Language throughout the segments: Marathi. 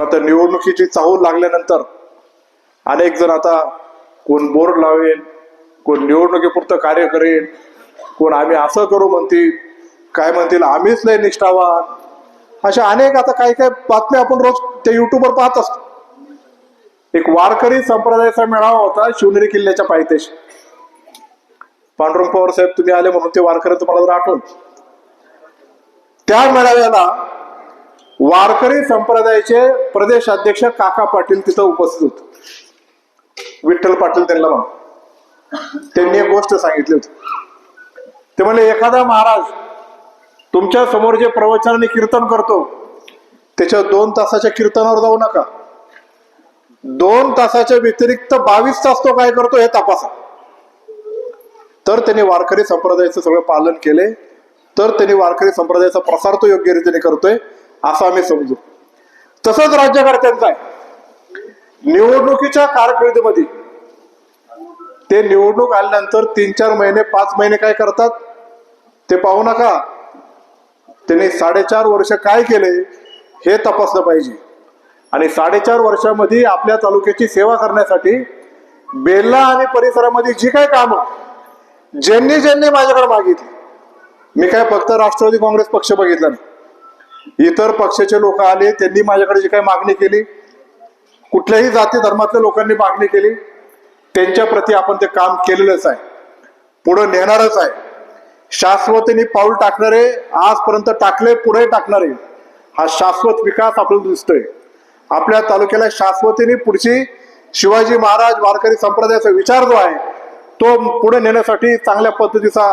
आता निवडणुकीची चाहूल लागल्यानंतर अनेक जण आता कोण बोर्ड लावेल कोण निवडणुकीपुरतं कार्य करेल कोण आम्ही असं करू म्हणतील काय म्हणतील आम्हीच नाही निष्ठावान. अशा अनेक आता काही काही बातम्या आपण रोज त्या युट्यूबवर पाहत असतो. एक वारकरी संप्रदायाचा मेळावा होता शिवनेरी किल्ल्याच्या पायथ्याशी. पांडुरंग पवार साहेब तुम्ही आले म्हणून ते वारकरी तुम्हाला जर आठवलं. त्या मेळाव्याला वारकरी संप्रदायाचे प्रदेश अध्यक्ष काका पाटील तिथं उपस्थित होते. विठ्ठल पाटील त्यांना म्हणून. त्यांनी एक गोष्ट सांगितली होती. ते म्हणले एखादा महाराज तुमच्यासमोर जे प्रवचन आणि कीर्तन करतो त्याच्या दोन तासाच्या कीर्तनावर जाऊ नका. दोन तासाच्या व्यतिरिक्त बावीस तास तो काय करतो हे तपासा. तर त्यांनी वारकरी संप्रदायाचं सगळं पालन केले. तर त्यांनी वारकरी संप्रदायाचा प्रसार तो योग्य रीतीने करतोय. असं आम्ही समजू. तसंच राज्यकर्त्यांचा आहे. निवडणुकीच्या कारकिर्दीमध्ये ते निवडणूक आल्यानंतर तीन चार महिने पाच महिने काय करतात? ते पाहू नका. त्यांनी साडेचार वर्ष काय केले हे तपासलं पाहिजे. आणि साडेचार वर्षामध्ये आपल्या तालुक्याची सेवा करण्यासाठी बेल्ला आणि परिसरामध्ये जी काय कामं ज्यांनी ज्यांनी माझ्याकडे मागितली मी काय फक्त राष्ट्रवादी काँग्रेस पक्ष बघितला नाही. इतर पक्षाचे लोक आले त्यांनी माझ्याकडे जी काही मागणी केली कुठल्याही जाती धर्मातल्या लोकांनी मागणी केली त्यांच्या प्रती आपण ते काम केलेलंच आहे पुढे नेणारच आहे. शाश्वतीने पाऊल टाकणारे आजपर्यंत टाकले पुढे टाकणारे हा शाश्वत विकास आपल्याला दिसतोय. आपल्या तालुक्याला शाश्वतीने पुढची शिवाजी महाराज वारकरी संप्रदायाचा विचार जो आहे तो पुढे नेण्यासाठी चांगल्या पद्धतीचा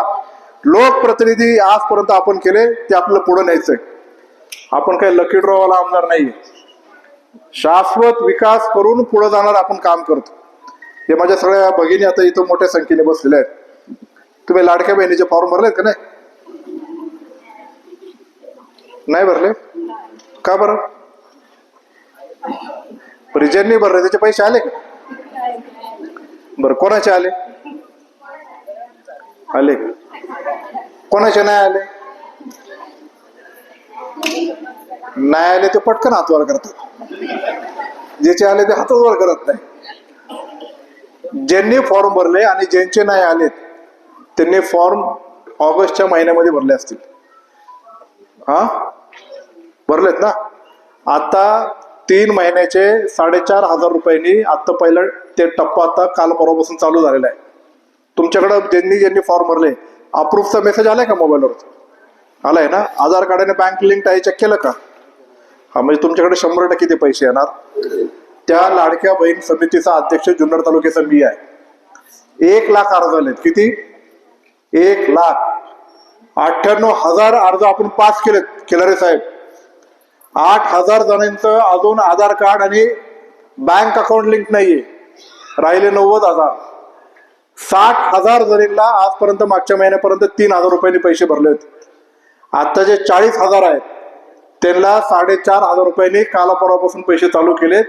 लोकप्रतिनिधी आजपर्यंत आपण केले ते आपल्याला पुढे न्यायचंय. आपण काही लकी ड्रॉवाला आमदार नाही शाश्वत विकास करून पुढे जाणार आपण काम करतो. हे माझ्या सगळ्या भगिनी आता इथं मोठ्या संख्येने बसलेल्या आहेत. तुम्ही लाडक्या बहिणीचे फॉर्म भरलेत का नाही? नाही भरले? का बरं? बरं भरले त्याचे पैसे आले का? बरं कोणाचे आले? आले कोणाचे नाही आले? नाही आले ते पटकन हातवर करतात. ज्याचे आले ते हातवर करत नाही. ज्यांनी फॉर्म भरले आणि ज्यांचे नाही आले त्यांनी फॉर्म ऑगस्टच्या महिन्यामध्ये भरले असतील. हा? भरलेत ना? आता तीन महिन्याचे साडेचार हजार रुपयांनी आता पहिला ते टप्पा आता काल परवापासून चालू झालेला आहे. तुमच्याकडं ज्यांनी ज्यांनी फॉर्म भरले अप्रूव्हचा मेसेज आलाय का मोबाईलवर आलाय ना? आधार कार्डाने बँक लिंक आहे चेक केलं का? हा म्हणजे तुमच्याकडे शंभर टक्के ते पैसे येणार. त्या लाडक्या बहीण समितीचा अध्यक्ष जुन्नर तालुक्याचा मी आहे. एक लाख अर्ज आलेत किती? एक लाख. अठ्ठ्याण्णव हजार अर्ज आपण पास केलेत केलारे साहेब. आठ हजार जणांचं अजून आधार कार्ड आणि बँक अकाउंट लिंक नाहीये. राहिले नव्वद हजार. साठ हजार जणींना आजपर्यंत मागच्या महिन्यापर्यंत तीन हजार रुपयांनी पैसे भरले होते आता जे चाळीस हजार आहेत. त्यांना साडेचार हजार रुपयांनी कालापर्वापासून पैसे चालू केलेत.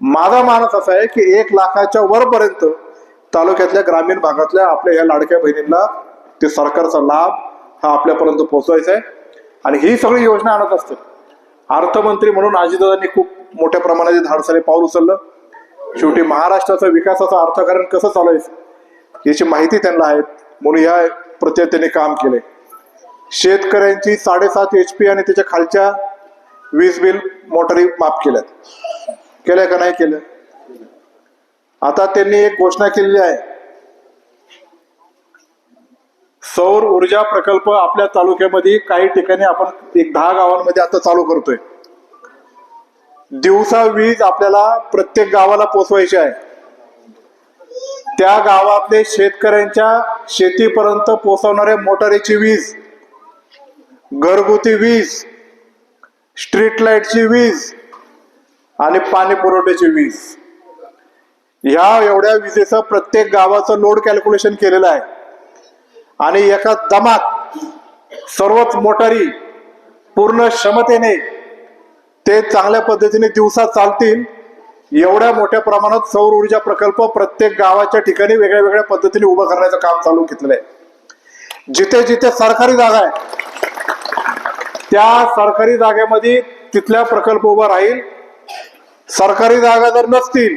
माझा मानस असा आहे की एक लाखाच्या वरपर्यंत तालुक्यातल्या ग्रामीण भागातल्या आपल्या या लाडक्या बहिणींना ते सरकारचा लाभ हा आपल्यापर्यंत पोहोचवायचा आहे. आणि ही सगळी योजना आणत असते. अर्थमंत्री म्हणून अजितदादांनी खूप मोठ्या प्रमाणात धाडसाने पाऊल उचललं. शेवटी महाराष्ट्राचा विकासाचं अर्थकारण कसं चालवायचं याची माहिती त्यांना आहे. म्हणून या प्रत्येक त्यांनी काम केलंय. शेतकऱ्यांची साडेसात एच पी आणि त्याच्या खालच्या वीज बिल मोटरी माफ केल्यात. केल्या का नाही केलं? आता त्यांनी एक घोषणा केलेली आहे. सौर ऊर्जा प्रकल्प आपल्या तालुक्यामध्ये काही ठिकाणी आपण एक दहा गावांमध्ये आता चालू करतोय. दिवसा वीज आपल्याला प्रत्येक गावाला पोचवायची आहे. त्या गावातले शेतकऱ्यांच्या शेतीपर्यंत पोचवणाऱ्या मोटारीची वीज घरगुती वीज स्ट्रीट लाईटची वीज आणि पाणी पुरवठ्याची वीज. ह्या एवढ्या विजेचं प्रत्येक गावाचं लोड कॅल्क्युलेशन केलेलं आहे. आणि एका दमात सर्वच मोटारी पूर्ण क्षमतेने ते चांगल्या पद्धतीने दिवसा चालतील. एवढ्या मोठ्या प्रमाणात सौर ऊर्जा प्रकल्प प्रत्येक गावाच्या ठिकाणी वेगळ्या वेगळ्या पद्धतीने उभं करण्याचं काम चालू घेतलेलं आहे. जिथे जिथे सरकारी जागा आहे त्या सरकारी जागेमध्ये तिथल्या प्रकल्प उभा राहील. सरकारी जागा जर नसतील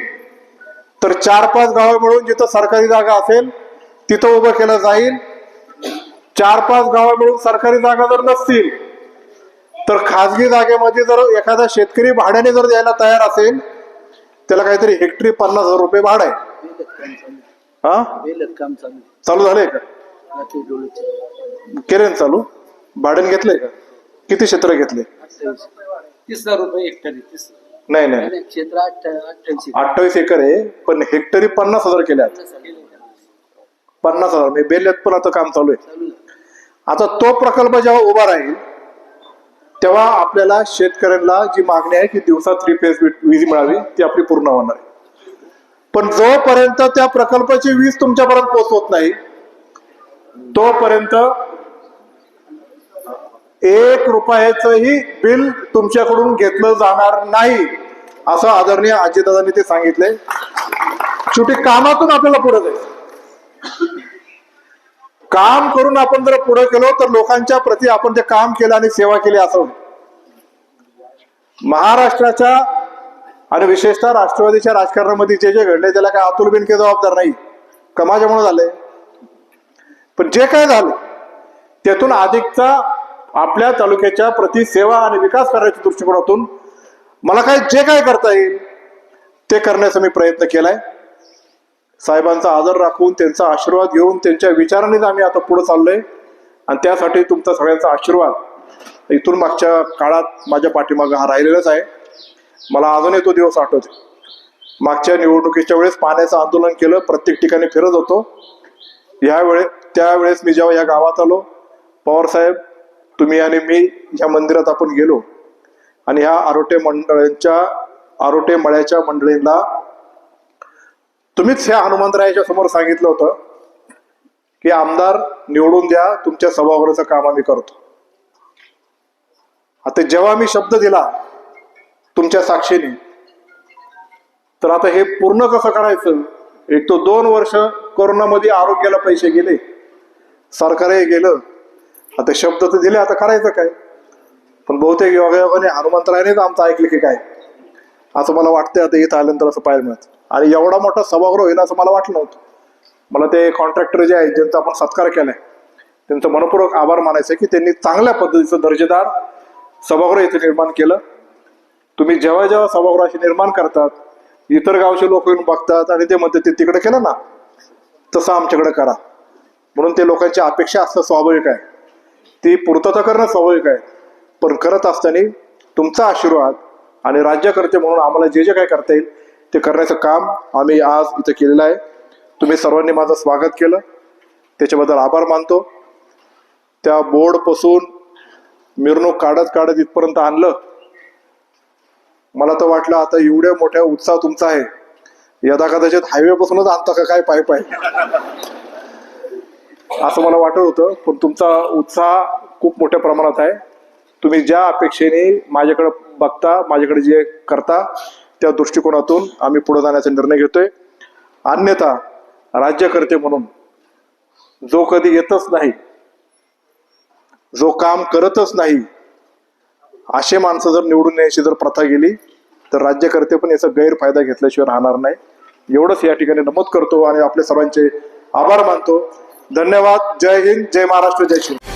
तर चार पाच गावं मिळून जिथं सरकारी जागा असेल तिथं उभं केलं जाईल. चार पाच गावं मिळून सरकारी जागा जर नसतील तर खाजगी जागेमध्ये जर एखादा शेतकरी भाड्याने जर द्यायला तयार असेल त्याला काहीतरी हेक्टरी पन्नास हजार रुपये भाड आहे. हा? चालू झालंय का? केले चालू? भाड्याने घेतलंय का? किती क्षेत्र घेतले? तीस हजार रुपये हेक्टरी तीस नाही नाही. आणि क्षेत्र अठ्ठा अठ्ठ्याऐंशी. अठ्ठावीस एकर आहे पण हेक्टरी पन्नास हजार केल्यात पन्नास हजार. म्हणजे बेल्यात पण आता काम चालू आहे. चालू आहे. आता तो प्रकल्प जेव्हा उभा राहील तेव्हा आपल्याला शेतकऱ्यांना जी मागणी आहे की दिवसा थ्री फेज वीज मिळावी ती आपली पूर्ण होणार आहे. पण जोपर्यंत त्या प्रकल्पाची वीज तुमच्यापर्यंत पोहोचवत नाही तोपर्यंत एक रुपयाचंही बिल तुमच्याकडून घेतलं जाणार नाही असं आदरणीय अजितदादांनी ते सांगितलंय. शेवटी कामातून आपल्याला पुढे जायचं. काम करून आपण जर पुढे गेलो तर लोकांच्या प्रती आपण ते काम केलं आणि सेवा केली असं महाराष्ट्राच्या आणि विशेषतः राष्ट्रवादीच्या राजकारणामध्ये जे जे घडले त्याला काय अतुल बिनके जबाबदार नाही. कमाच्यामुळे झाले झालंय. पण जे काय झालं त्यातून अधिकचा आपल्या तालुक्याच्या प्रति सेवा आणि विकास करण्याच्या दृष्टिकोनातून मला काय जे काय करता येईल ते करण्याचा मी प्रयत्न केलाय. साहेबांचा आदर राखून त्यांचा आशीर्वाद घेऊन त्यांच्या विचारानेच आम्ही आता पुढे चाललोय. आणि त्यासाठी तुमचा सगळ्यांचा आशीर्वाद इथून मागच्या काळात माझ्या पाठीमागं हा राहिलेलाच आहे. मला अजूनही तो दिवस आठवतो. मागच्या निवडणुकीच्या वेळेस पाण्याचं आंदोलन केलं प्रत्येक ठिकाणी फिरत होतो. यावेळे त्यावेळेस मी जेव्हा या गावात आलो पवार साहेब तुम्ही आणि मी या मंदिरात आपण गेलो. आणि ह्या आरोटे मंडळांच्या आरोटे मळ्याच्या मंडळींना तुम्हीच ह्या हनुमंतरायाच्या समोर सांगितलं होतं की आमदार निवडून द्या तुमच्या सभागृहाचं काम आम्ही करतो. आता जेव्हा मी शब्द दिला तुमच्या साक्षीने तर आता हे पूर्ण कसं करायचं? एक तो दोन वर्ष कोरोनामध्ये आरोग्याला पैसे गेले सरकारही गेलं आता शब्द तर दिले आता करायचं काय? पण बहुतेक योगायोगाने हनुमंतरायनेच आमचं ऐकलं की काय? असं मला वाटतं आता इथं आल्यानंतर असं पाहायला मिळत. आणि एवढा मोठा सभागृह होईल असं मला वाटलं नव्हतं. मला ते कॉन्ट्रॅक्टर जे आहेत ज्यांचा आपण सत्कार केलाय त्यांचं मनपूर्वक आभार मानायचं की त्यांनी चांगल्या पद्धतीचं दर्जेदार सभागृह इथे निर्माण केलं. तुम्ही जेव्हा जेव्हा सभागृहाशी निर्माण करतात इतर गावचे लोक येऊन बघतात आणि ते म्हणतात ते तिकडे केलं ना तसं आमच्याकडे करा. म्हणून ते लोकांची अपेक्षा असणं स्वाभाविक आहे. ती पूर्तता करणं स्वाभाविक आहे पण करत असताना तुमचा आशीर्वाद आणि राज्यकर्ते म्हणून आम्हाला जे जे काय करता येईल ते करण्याचं काम आम्ही आज इथं केलेलं आहे. तुम्ही सर्वांनी माझं स्वागत केलं. त्याच्याबद्दल आभार मानतो. त्या बोर्डपासून मिरवणूक काढत काढत इथपर्यंत आणलं. मला तर वाटलं आता एवढ्या मोठ्या उत्साह तुमचा आहे. यदा कदाचित हायवेपासूनच आणता का काय पाय पाय असं मला वाटत होतं पण तुमचा उत्साह खूप मोठ्या प्रमाणात आहे. तुम्ही ज्या अपेक्षेने माझ्याकडे बघता माझ्याकडे जे करता त्या दृष्टिकोनातून आम्ही पुढे जाण्याचा निर्णय घेतोय. अन्यथा राज्यकर्ते म्हणून जो कधी येतच नाही जो काम करतच नाही असे माणसं जर निवडून यायची जर प्रथा गेली तर राज्यकर्ते पण याचा गैरफायदा घेतल्याशिवाय राहणार नाही. एवढंच या ठिकाणी नमूद करतो आणि आपल्या सर्वांचे आभार मानतो. धन्यवाद. जय हिंद जय महाराष्ट्र जय श्री